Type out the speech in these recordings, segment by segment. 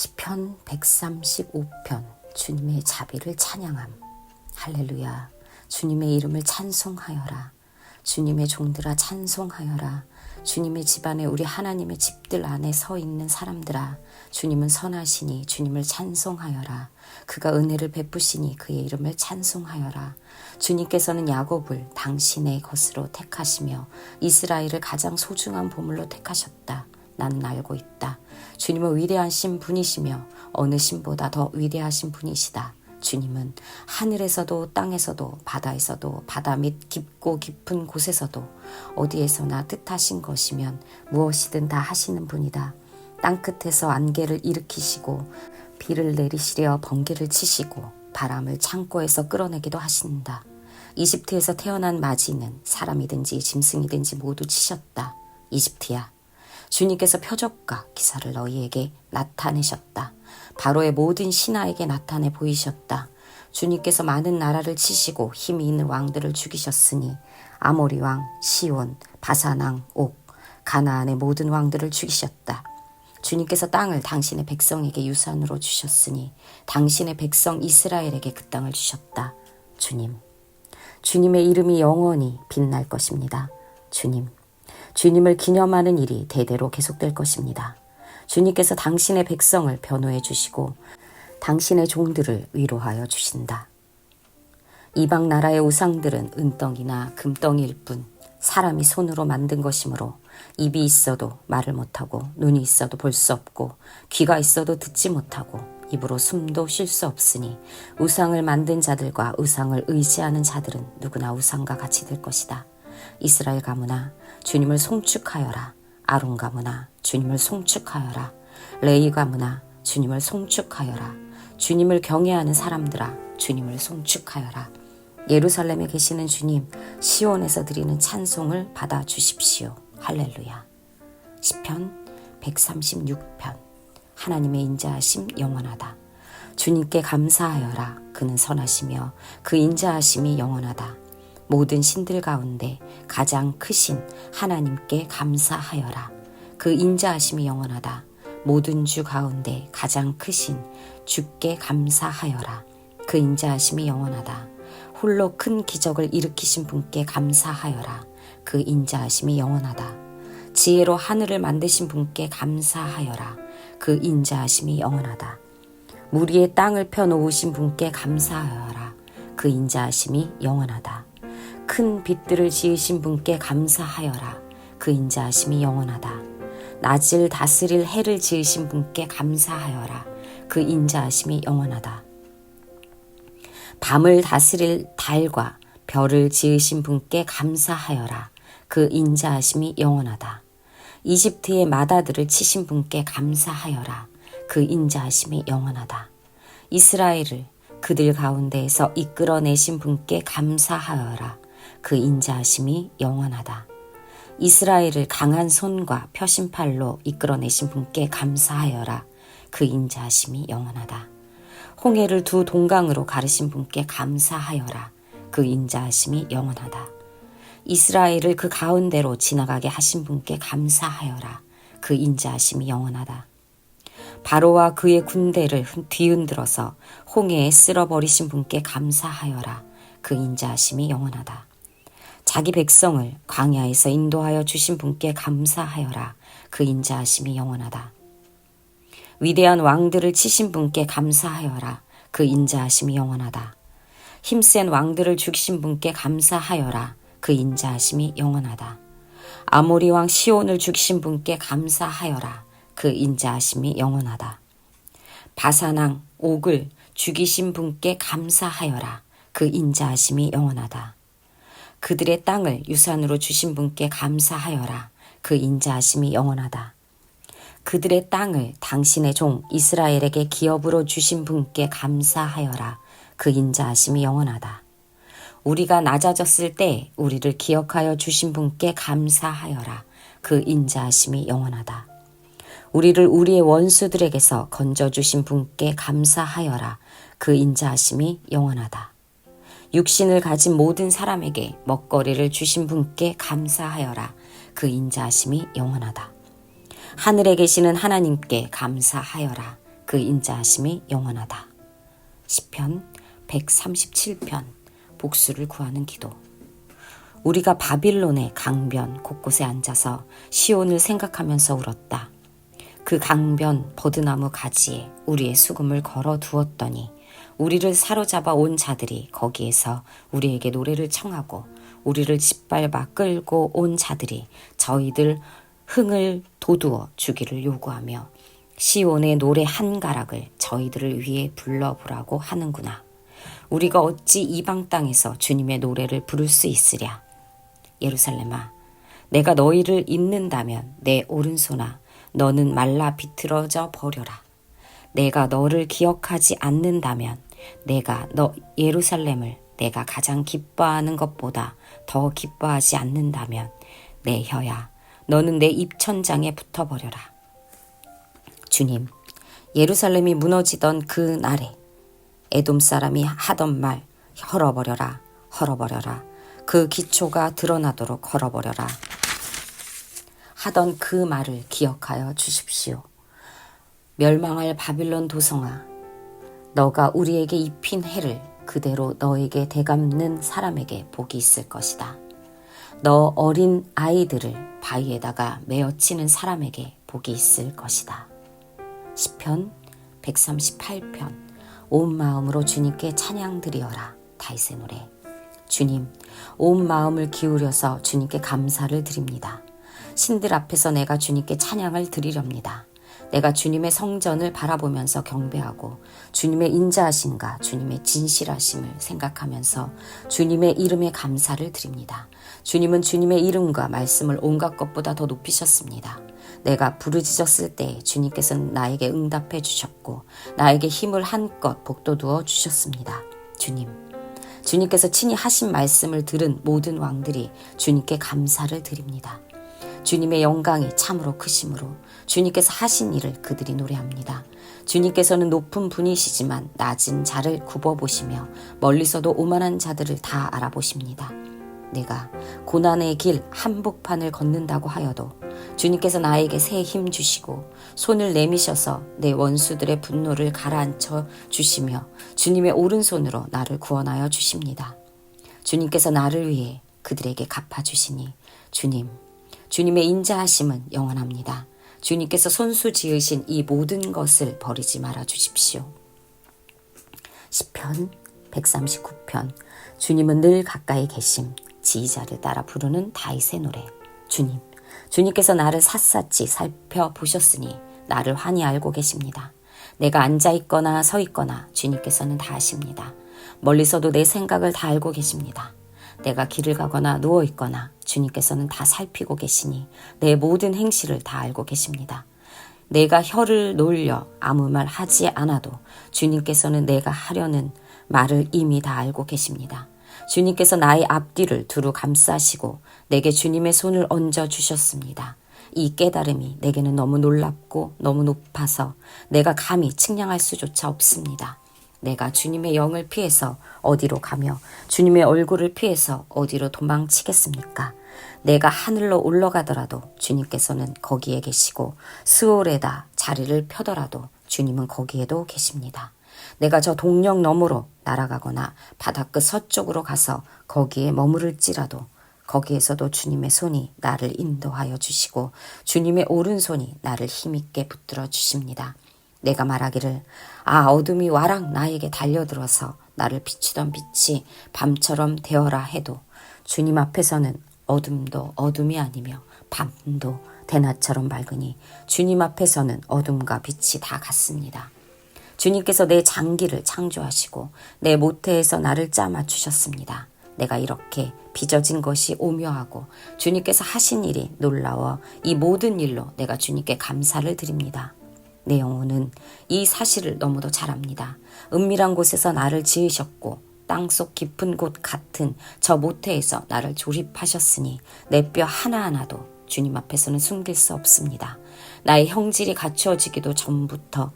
시편 135편 주님의 자비를 찬양함. 할렐루야. 주님의 이름을 찬송하여라. 주님의 종들아 찬송하여라. 주님의 집안에 우리 하나님의 집들 안에 서 있는 사람들아 주님은 선하시니 주님을 찬송하여라. 그가 은혜를 베푸시니 그의 이름을 찬송하여라. 주님께서는 야곱을 당신의 것으로 택하시며 이스라엘을 가장 소중한 보물로 택하셨다. 나는 알고 있다. 주님은 위대하신 분이시며 어느 신보다 더 위대하신 분이시다. 주님은 하늘에서도 땅에서도 바다에서도 바다 밑 깊고 깊은 곳에서도 어디에서나 뜻하신 것이면 무엇이든 다 하시는 분이다. 땅 끝에서 안개를 일으키시고 비를 내리시려 번개를 치시고 바람을 창고에서 끌어내기도 하신다. 이집트에서 태어난 마지는 사람이든지 짐승이든지 모두 치셨다. 이집트야. 주님께서 표적과 기사를 너희에게 나타내셨다. 바로의 모든 신하에게 나타내 보이셨다. 주님께서 많은 나라를 치시고 힘이 있는 왕들을 죽이셨으니 아모리 왕, 시온, 바사낭, 옥, 가나안의 모든 왕들을 죽이셨다. 주님께서 땅을 당신의 백성에게 유산으로 주셨으니 당신의 백성 이스라엘에게 그 땅을 주셨다. 주님. 주님의 이름이 영원히 빛날 것입니다. 주님. 주님을 기념하는 일이 대대로 계속될 것입니다. 주님께서 당신의 백성을 변호해 주시고 당신의 종들을 위로하여 주신다. 이방 나라의 우상들은 은덩이나 금덩이일 뿐 사람이 손으로 만든 것이므로 입이 있어도 말을 못하고 눈이 있어도 볼 수 없고 귀가 있어도 듣지 못하고 입으로 숨도 쉴 수 없으니 우상을 만든 자들과 우상을 의지하는 자들은 누구나 우상과 같이 될 것이다. 이스라엘 가문아 주님을 송축하여라. 아론 가문아 주님을 송축하여라. 레이 가문아 주님을 송축하여라. 주님을 경외하는 사람들아 주님을 송축하여라. 예루살렘에 계시는 주님 시온에서 드리는 찬송을 받아 주십시오. 할렐루야. 시편 136편 하나님의 인자하심 영원하다. 주님께 감사하여라. 그는 선하시며 그 인자하심이 영원하다. 모든 신들 가운데 가장 크신 하나님께 감사하여라. 그 인자하심이 영원하다. 모든 주 가운데 가장 크신 주께 감사하여라. 그 인자하심이 영원하다. 홀로 큰 기적을 일으키신 분께 감사하여라. 그 인자하심이 영원하다. 지혜로 하늘을 만드신 분께 감사하여라. 그 인자하심이 영원하다. 물 위에 땅을 펴놓으신 분께 감사하여라. 그 인자하심이 영원하다. 큰 빛들을 지으신 분께 감사하여라. 그 인자하심이 영원하다. 낮을 다스릴 해를 지으신 분께 감사하여라. 그 인자하심이 영원하다. 밤을 다스릴 달과 별을 지으신 분께 감사하여라. 그 인자하심이 영원하다. 이집트의 마다들을 치신 분께 감사하여라. 그 인자하심이 영원하다. 이스라엘을 그들 가운데에서 이끌어내신 분께 감사하여라. 그 인자하심이 영원하다. 이스라엘을 강한 손과 표심팔로 이끌어내신 분께 감사하여라. 그 인자하심이 영원하다. 홍해를 두 동강으로 가르신 분께 감사하여라. 그 인자하심이 영원하다. 이스라엘을 그 가운데로 지나가게 하신 분께 감사하여라. 그 인자하심이 영원하다. 바로와 그의 군대를 뒤흔들어서 홍해에 쓸어버리신 분께 감사하여라. 그 인자하심이 영원하다. 자기 백성을 광야에서 인도하여 주신 분께 감사하여라. 그 인자하심이 영원하다. 위대한 왕들을 치신 분께 감사하여라. 그 인자하심이 영원하다. 힘센 왕들을 죽이신 분께 감사하여라. 그 인자하심이 영원하다. 아모리 왕 시온을 죽이신 분께 감사하여라. 그 인자하심이 영원하다. 바사낭 옥을 죽이신 분께 감사하여라. 그 인자하심이 영원하다. 그들의 땅을 유산으로 주신 분께 감사하여라. 그 인자하심이 영원하다. 그들의 땅을 당신의 종 이스라엘에게 기업으로 주신 분께 감사하여라. 그 인자하심이 영원하다. 우리가 낮아졌을 때 우리를 기억하여 주신 분께 감사하여라. 그 인자하심이 영원하다. 우리를 우리의 원수들에게서 건져주신 분께 감사하여라. 그 인자하심이 영원하다. 육신을 가진 모든 사람에게 먹거리를 주신 분께 감사하여라. 그 인자하심이 영원하다. 하늘에 계시는 하나님께 감사하여라. 그 인자하심이 영원하다. 시편 137편 복수를 구하는 기도. 우리가 바빌론의 강변 곳곳에 앉아서 시온을 생각하면서 울었다. 그 강변 버드나무 가지에 우리의 수금을 걸어 두었더니 우리를 사로잡아 온 자들이 거기에서 우리에게 노래를 청하고 우리를 짓밟아 끌고 온 자들이 저희들 흥을 돋우어 주기를 요구하며 시온의 노래 한 가락을 저희들을 위해 불러보라고 하는구나. 우리가 어찌 이방 땅에서 주님의 노래를 부를 수 있으랴. 예루살렘아, 내가 너희를 잊는다면 내 오른손아, 너는 말라 비틀어져 버려라. 내가 너를 기억하지 않는다면 내가 너 예루살렘을 내가 가장 기뻐하는 것보다 더 기뻐하지 않는다면 내 혀야, 너는 내 입천장에 붙어버려라. 주님, 예루살렘이 무너지던 그 날에 에돔 사람이 하던 말 헐어버려라, 헐어버려라. 그 기초가 드러나도록 헐어버려라. 하던 그 말을 기억하여 주십시오. 멸망할 바빌론 도성아, 너가 우리에게 입힌 해를 그대로 너에게 대감는 사람에게 복이 있을 것이다. 너 어린 아이들을 바위에다가 메어치는 사람에게 복이 있을 것이다. 시편 138편 온 마음으로 주님께 찬양 드리어라 다윗의 노래 주님 온 마음을 기울여서 주님께 감사를 드립니다. 신들 앞에서 내가 주님께 찬양을 드리렵니다. 내가 주님의 성전을 바라보면서 경배하고 주님의 인자하심과 주님의 진실하심을 생각하면서 주님의 이름에 감사를 드립니다. 주님은 주님의 이름과 말씀을 온갖 것보다 더 높이셨습니다. 내가 부르짖었을 때 주님께서는 나에게 응답해 주셨고 나에게 힘을 한껏 복돋우어 주셨습니다. 주님, 주님께서 친히 하신 말씀을 들은 모든 왕들이 주님께 감사를 드립니다. 주님의 영광이 참으로 크심으로 주님께서 하신 일을 그들이 노래합니다. 주님께서는 높은 분이시지만 낮은 자를 굽어보시며 멀리서도 오만한 자들을 다 알아보십니다. 내가 고난의 길 한복판을 걷는다고 하여도 주님께서 나에게 새 힘 주시고 손을 내미셔서 내 원수들의 분노를 가라앉혀 주시며 주님의 오른손으로 나를 구원하여 주십니다. 주님께서 나를 위해 그들에게 갚아주시니 주님, 주님의 인자하심은 영원합니다. 주님께서 손수 지으신 이 모든 것을 버리지 말아 주십시오. 시편 139편 주님은 늘 가까이 계심 지휘자를 따라 부르는 다윗의 노래 주님 주님께서 나를 샅샅이 살펴보셨으니 나를 환히 알고 계십니다. 내가 앉아 있거나 서 있거나 주님께서는 다 아십니다. 멀리서도 내 생각을 다 알고 계십니다. 내가 길을 가거나 누워 있거나 주님께서는 다 살피고 계시니 내 모든 행실을 다 알고 계십니다. 내가 혀를 놀려 아무 말 하지 않아도 주님께서는 내가 하려는 말을 이미 다 알고 계십니다. 주님께서 나의 앞뒤를 두루 감싸시고 내게 주님의 손을 얹어 주셨습니다. 이 깨달음이 내게는 너무 놀랍고 너무 높아서 내가 감히 측량할 수조차 없습니다. 내가 주님의 영을 피해서 어디로 가며 주님의 얼굴을 피해서 어디로 도망치겠습니까? 내가 하늘로 올라가더라도 주님께서는 거기에 계시고 스올에다 자리를 펴더라도 주님은 거기에도 계십니다. 내가 저 동력 너머로 날아가거나 바닷끝 서쪽으로 가서 거기에 머무를지라도 거기에서도 주님의 손이 나를 인도하여 주시고 주님의 오른손이 나를 힘있게 붙들어 주십니다. 내가 말하기를 아 어둠이 와락 나에게 달려들어서 나를 비추던 빛이 밤처럼 되어라 해도 주님 앞에서는 어둠도 어둠이 아니며 밤도 대낮처럼 밝으니 주님 앞에서는 어둠과 빛이 다 같습니다. 주님께서 내 장기를 창조하시고 내 모태에서 나를 짜 맞추셨습니다. 내가 이렇게 빚어진 것이 오묘하고 주님께서 하신 일이 놀라워 이 모든 일로 내가 주님께 감사를 드립니다. 내 영혼은 이 사실을 너무도 잘 압니다. 은밀한 곳에서 나를 지으셨고 땅속 깊은 곳 같은 저 모태에서 나를 조립하셨으니 내 뼈 하나하나도 주님 앞에서는 숨길 수 없습니다. 나의 형질이 갖추어지기도 전부터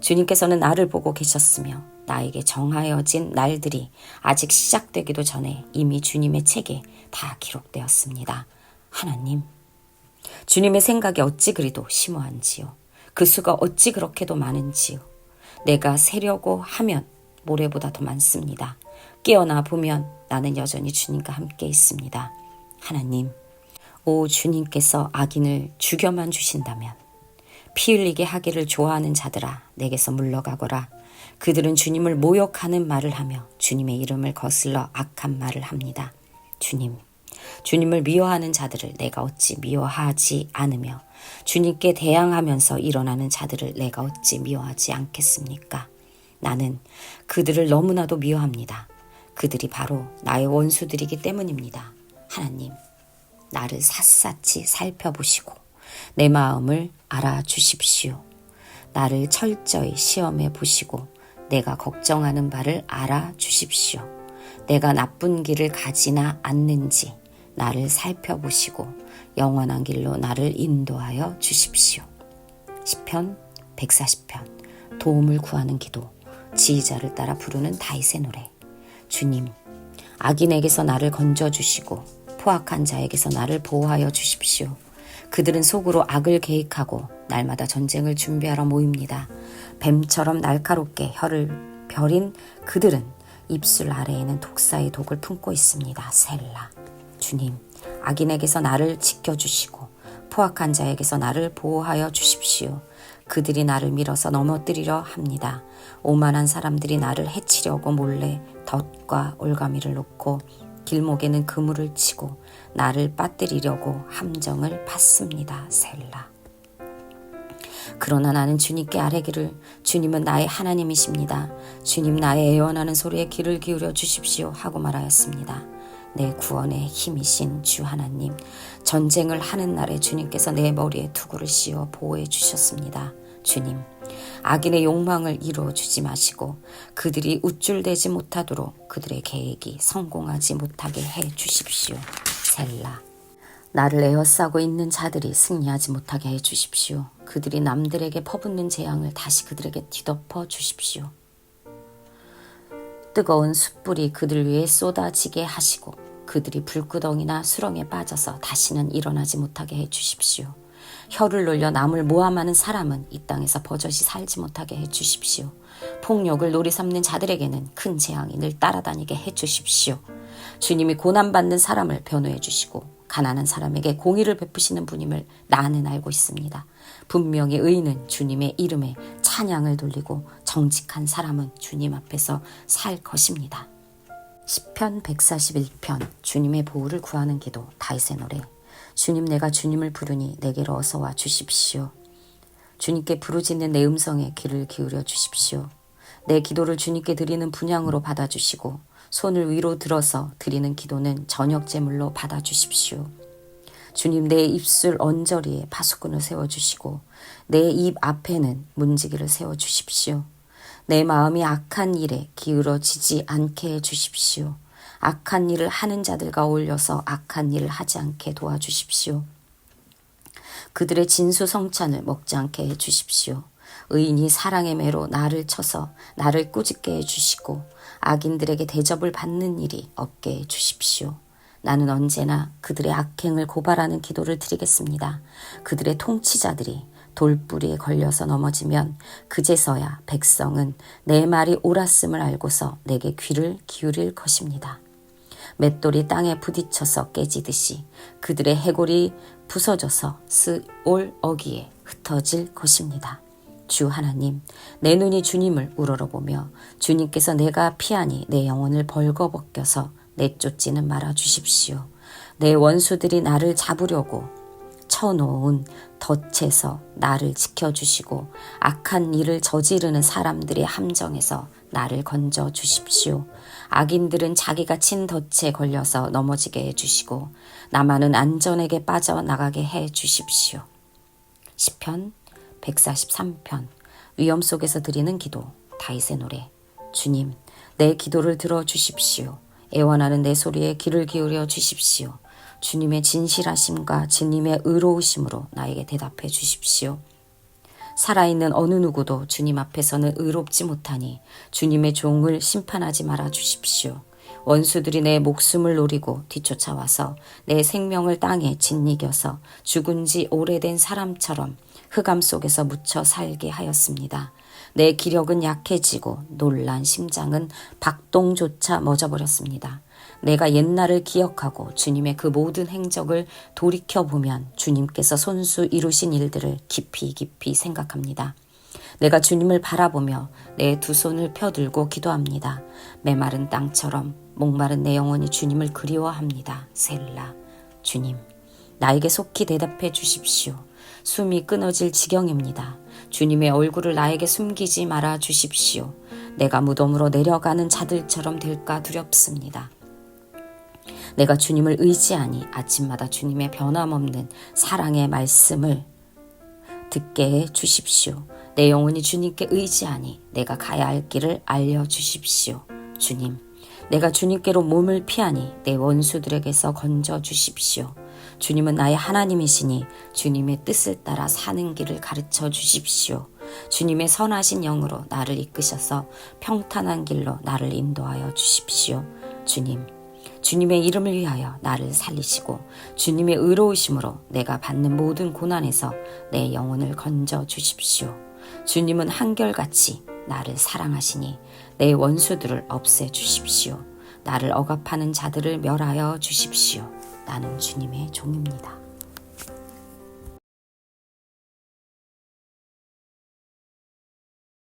주님께서는 나를 보고 계셨으며 나에게 정하여진 날들이 아직 시작되기도 전에 이미 주님의 책에 다 기록되었습니다. 하나님, 주님의 생각이 어찌 그리도 심오한지요. 그 수가 어찌 그렇게도 많은지요. 내가 세려고 하면 모래보다 더 많습니다. 깨어나 보면 나는 여전히 주님과 함께 있습니다. 하나님, 오 주님께서 악인을 죽여만 주신다면 피 흘리게 하기를 좋아하는 자들아 내게서 물러가거라. 그들은 주님을 모욕하는 말을 하며 주님의 이름을 거슬러 악한 말을 합니다. 주님, 주님을 미워하는 자들을 내가 어찌 미워하지 않으며 주님께 대항하면서 일어나는 자들을 내가 어찌 미워하지 않겠습니까? 나는 그들을 너무나도 미워합니다. 그들이 바로 나의 원수들이기 때문입니다. 하나님, 나를 샅샅이 살펴보시고 내 마음을 알아주십시오. 나를 철저히 시험해 보시고 내가 걱정하는 바를 알아주십시오. 내가 나쁜 길을 가지나 않는지 나를 살펴보시고 영원한 길로 나를 인도하여 주십시오. 시편 140편 도움을 구하는 기도 지휘자를 따라 부르는 다윗의 노래 주님 악인에게서 나를 건져 주시고 포악한 자에게서 나를 보호하여 주십시오. 그들은 속으로 악을 계획하고 날마다 전쟁을 준비하러 모입니다. 뱀처럼 날카롭게 혀를 벼린 그들은 입술 아래에는 독사의 독을 품고 있습니다. 셀라. 주님, 악인에게서 나를 지켜주시고 포악한 자에게서 나를 보호하여 주십시오. 그들이 나를 밀어서 넘어뜨리려 합니다. 오만한 사람들이 나를 해치려고 몰래 덫과 올가미를 놓고 길목에는 그물을 치고 나를 빠뜨리려고 함정을 받습니다. 셀라. 그러나 나는 주님께 아뢰기를 주님은 나의 하나님이십니다. 주님 나의 애원하는 소리에 귀를 기울여 주십시오 하고 말하였습니다. 내 구원의 힘이신 주 하나님, 전쟁을 하는 날에 주님께서 내 머리에 투구를 씌워 보호해 주셨습니다. 주님, 악인의 욕망을 이루어 주지 마시고 그들이 우쭐대지 못하도록 그들의 계획이 성공하지 못하게 해 주십시오. 셀라. 나를 에워싸고 있는 자들이 승리하지 못하게 해 주십시오. 그들이 남들에게 퍼붓는 재앙을 다시 그들에게 뒤덮어 주십시오. 뜨거운 숯불이 그들 위에 쏟아지게 하시고 그들이 불구덩이나 수렁에 빠져서 다시는 일어나지 못하게 해 주십시오. 혀를 놀려 남을 모함하는 사람은 이 땅에서 버젓이 살지 못하게 해 주십시오. 폭력을 놀이 삼는 자들에게는 큰 재앙이 늘 따라다니게 해 주십시오. 주님이 고난받는 사람을 변호해 주시고 가난한 사람에게 공의를 베푸시는 분임을 나는 알고 있습니다. 분명히 의인은 주님의 이름에 찬양을 돌리고 정직한 사람은 주님 앞에서 살 것입니다. 시편 141편 주님의 보호를 구하는 기도 다윗의 노래 주님 내가 주님을 부르니 내게로 어서 와 주십시오. 주님께 부르짖는 내 음성에 귀를 기울여 주십시오. 내 기도를 주님께 드리는 분양으로 받아주시고 손을 위로 들어서 드리는 기도는 저녁 제물로 받아주십시오. 주님 내 입술 언저리에 파수꾼을 세워주시고 내 입 앞에는 문지기를 세워주십시오. 내 마음이 악한 일에 기울어지지 않게 해 주십시오. 악한 일을 하는 자들과 어울려서 악한 일을 하지 않게 도와주십시오. 그들의 진수 성찬을 먹지 않게 해 주십시오. 의인이 사랑의 매로 나를 쳐서 나를 꾸짖게 해 주시고 악인들에게 대접을 받는 일이 없게 해 주십시오. 나는 언제나 그들의 악행을 고발하는 기도를 드리겠습니다. 그들의 통치자들이 돌뿌리에 걸려서 넘어지면 그제서야 백성은 내 말이 옳았음을 알고서 내게 귀를 기울일 것입니다. 맷돌이 땅에 부딪혀서 깨지듯이 그들의 해골이 부서져서 스올 어기에 흩어질 것입니다. 주 하나님, 내 눈이 주님을 우러러보며 주님께서 내가 피하니 내 영혼을 벌거벗겨서 내쫓지는 말아 주십시오. 내 원수들이 나를 잡으려고 쳐놓은 덫에서 나를 지켜주시고 악한 일을 저지르는 사람들의 함정에서 나를 건져 주십시오. 악인들은 자기가 친 덫에 걸려서 넘어지게 해주시고 나만은 안전하게 빠져나가게 해 주십시오. 시편 143편 위험 속에서 드리는 기도 다윗의 노래 주님 내 기도를 들어 주십시오. 애원하는 내 소리에 귀를 기울여 주십시오. 주님의 진실하심과 주님의 의로우심으로 나에게 대답해 주십시오. 살아있는 어느 누구도 주님 앞에서는 의롭지 못하니 주님의 종을 심판하지 말아 주십시오. 원수들이 내 목숨을 노리고 뒤쫓아와서 내 생명을 땅에 짓이겨서 죽은 지 오래된 사람처럼 흑암 속에서 묻혀 살게 하였습니다. 내 기력은 약해지고 놀란 심장은 박동조차 멎어버렸습니다. 내가 옛날을 기억하고 주님의 그 모든 행적을 돌이켜보면 주님께서 손수 이루신 일들을 깊이 깊이 생각합니다. 내가 주님을 바라보며 내 두 손을 펴들고 기도합니다. 메마른 땅처럼 목마른 내 영혼이 주님을 그리워합니다. 셀라. 주님, 나에게 속히 대답해 주십시오. 숨이 끊어질 지경입니다. 주님의 얼굴을 나에게 숨기지 말아 주십시오. 내가 무덤으로 내려가는 자들처럼 될까 두렵습니다. 내가 주님을 의지하니 아침마다 주님의 변함없는 사랑의 말씀을 듣게 해 주십시오. 내 영혼이 주님께 의지하니 내가 가야 할 길을 알려 주십시오. 주님, 내가 주님께로 몸을 피하니 내 원수들에게서 건져 주십시오. 주님은 나의 하나님이시니 주님의 뜻을 따라 사는 길을 가르쳐 주십시오. 주님의 선하신 영으로 나를 이끄셔서 평탄한 길로 나를 인도하여 주십시오. 주님, 주님의 이름을 위하여 나를 살리시고 주님의 의로우심으로 내가 받는 모든 고난에서 내 영혼을 건져 주십시오. 주님은 한결같이 나를 사랑하시니 내 원수들을 없애 주십시오. 나를 억압하는 자들을 멸하여 주십시오. 나는 주님의 종입니다.